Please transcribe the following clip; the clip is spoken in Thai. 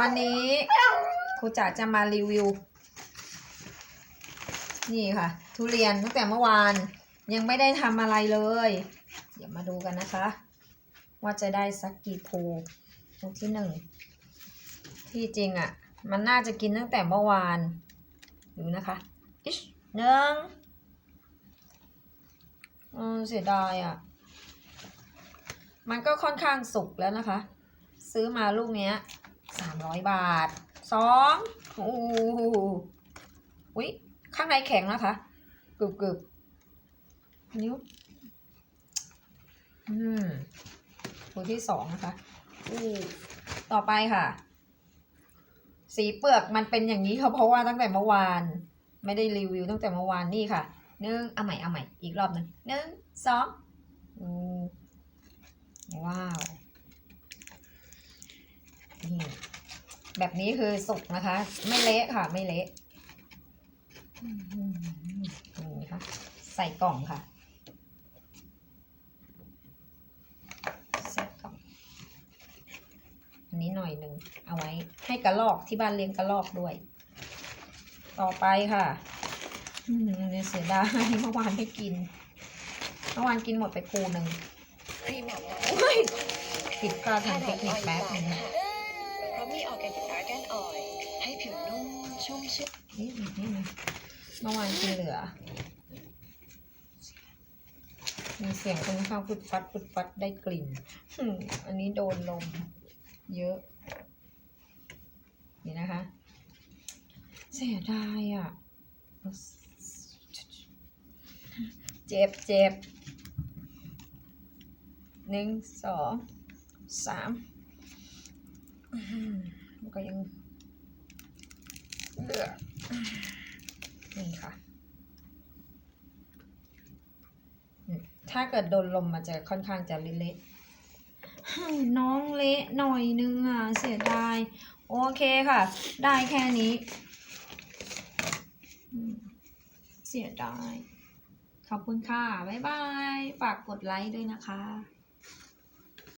วันนี้ครูจ๋าจะมารีวิว นี่ค่ะ ทุเรียนตั้งแต่เมื่อวาน ยังไม่ได้ทำอะไรเลย เดี๋ยวมาดูกันนะคะ ว่าจะได้สักกี่ภูภูที่หนึ่งที่จริงอะ่ะ มันน่าจะกินตั้งแต่เมื่อวานดูนะคะอิชหนึ่งอืมเสียดายอะ่ะ มันก็ค่อนข้างสุกแล้วนะคะ ซื้อมาลูกเนี้ย สามร้อยบาทสองโอ้โหอุ๊ยข้างในแข็งนะคะกรึบกรึบนิ้วอืมตัวที่สองนะคะอู้ต่อไปค่ะ สีเปลือกมันเป็นอย่างนี้เขาเพราะว่าตั้งแต่เมื่อวาน ไม่ได้รีวิวตั้งแต่เมื่อวานนี่ค่ะหนึ่งเอาใหม่เอาใหม่อีกรอบหนึ่งหนึ่งสองอืมว้าวนี่ แบบนี้คือสุกนะคะ ไม่เละค่ะ ไม่เละอืมนี่ค่ะ ใส่กล่องค่ะใส่กล่องอันนี้หน่อยหนึ่งเอาไว้ให้กระลอกที่บ้านเลี้ยงกระลอกด้วย ต่อไปค่ะอืมเสียดายเมื่อวานไม่กินเมื่อวานกินหมดไปคูหนึ่งครีมอาบน้โอ้ยผิดพลาดำทางเทคนิคแป๊บนึงค่ะ เพราะมีออร์แกนิกอาร์แกนออยล์ให้ผิวนุ่มชุ่มชื่นนี่นี่นะเมื่อวานกินเหลือ มีเสียงคนข้างฟุดฟัดฟุดฟัดได้กลิ่น อันนี้โดนลมเยอะ นี่นะคะ เสียดายอะ เจ็บเจ็บหนึ่งสองสาม มันก็ยังเลือนี่ค่ะ ถ้าเกิดโดนลมมันจะค่อนข้างจะเละๆน้องเละหน่อยนึงอะ เสียดาย โอเคค่ะ ได้แค่นี้ เสียดาย ขอบคุณค่ะ บ๊ายบาย ฝากกดไลค์ด้วยนะคะ